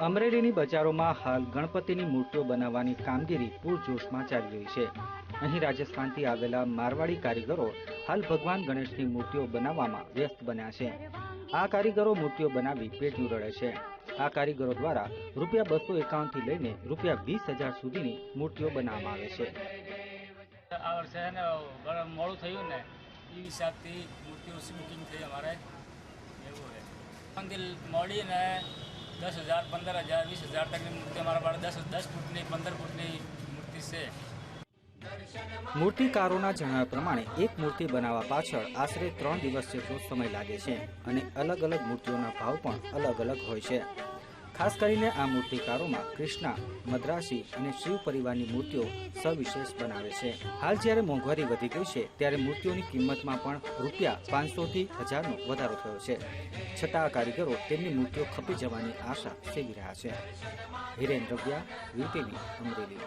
અમરેલીની બજારોમાં હાલ ગણપતિની મૂર્તિઓ બનાવવાની કામગીરી પૂરજોશમાં ચાલી રહી છે. અહીં રાજસ્થાનથી આવેલા મારવાડી કારીગરો હાલ ભગવાન ગણેશની મૂર્તિઓ બનાવવામાં વ્યસ્ત બન્યા છે. આ કારીગરો મૂર્તિઓ બનાવી પેટનું રડે છે. આ કારીગરો દ્વારા રૂપિયા બસો એકાવનથી લઈને રૂપિયા વીસ હજાર સુધીની મૂર્તિઓ બનાવવામાં આવે છે. આ વર્ષે મોડું થયું ને, એ હિસાબથી મૂર્તિઓ બુકિંગ થઈ અમારે. એવું છે મંદિર મોડીને દસ હજાર, પંદર હજાર, વીસ હજાર તકની મૂર્તિ અમારા પાસે દસ દસ ફૂટની, પંદર ફૂટની મૂર્તિ છે. મૂર્તિકારોના જણાવ્યા પ્રમાણે એક મૂર્તિ બનાવવા પાછળ આશરે ત્રણ દિવસ જેટલો સમય લાગે છે અને અલગ અલગ મૂર્તિઓના ભાવ પણ અલગ અલગ હોય છે. ખાસ કરીને આ મૂર્તિકારોમાં કૃષ્ણા, મદ્રાસી અને શિવ પરિવારની મૂર્તિઓ સવિશેષ બનાવે છે. હાલ જ્યારે મોંઘવારી વધી ગઈ છે, ત્યારે મૂર્તિઓની કિંમતમાં પણ રૂપિયા પાંચસોથી હજારનો વધારો થયો છે. છતાં આ કારીગરો તેમની મૂર્તિઓ ખપી જવાની આશા સેવી રહ્યા છે. હિરેન રવ્યા વીટીવી, અમરેલી.